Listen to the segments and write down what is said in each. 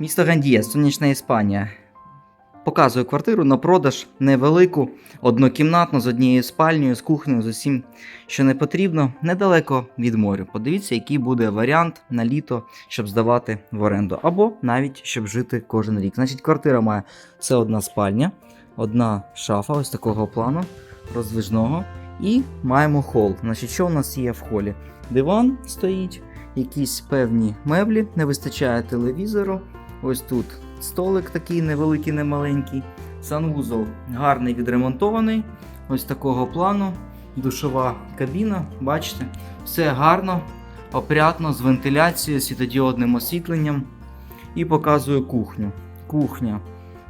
Місто Гандія, сонячна Іспанія. Показую квартиру на продаж невелику, однокімнатну з однією спальнею, з кухнею, з усім, що не потрібно, недалеко від моря. Подивіться, який буде варіант на літо, щоб здавати в оренду, або навіть щоб жити кожен рік. Значить, квартира має це одна спальня, одна шафа, ось такого плану, роздвижного. І маємо хол. Значить, що у нас є в холі? Диван стоїть, якісь певні меблі, не вистачає телевізору. Ось тут столик такий невеликий, немаленький. Санвузол гарний відремонтований. Ось такого плану. Душова кабіна, бачите, все гарно, опрятно, з вентиляцією, світодіодним освітленням. І показую кухню. Кухня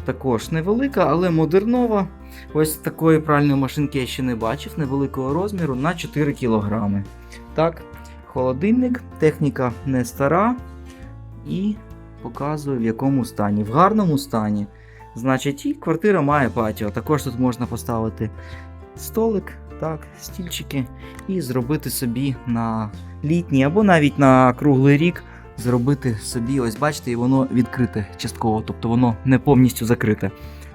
також невелика, але модернова. Ось такої пральної машинки я ще не бачив, невеликого розміру на 4 кг. Так, холодильник, техніка не стара. І показую в якому стані. В гарному стані. Значить, і квартира має патіо. Також тут можна поставити столик, так, стільчики, і зробити собі на літній або навіть на круглий рік. Зробити собі, ось бачите, і воно відкрите частково, тобто воно не повністю закрите.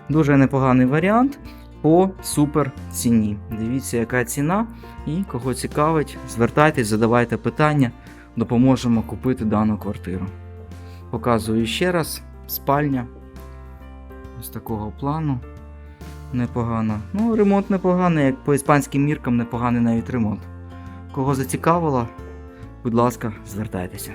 Дуже непоганий варіант по супер ціні. Дивіться, яка ціна. І кого цікавить, звертайтесь, задавайте питання, допоможемо купити дану квартиру. Показую ще раз спальня. Ось такого плану. Непогано. Ну, ремонт непоганий, як по іспанським міркам непоганий навіть ремонт. Кого зацікавило, будь ласка, звертайтеся.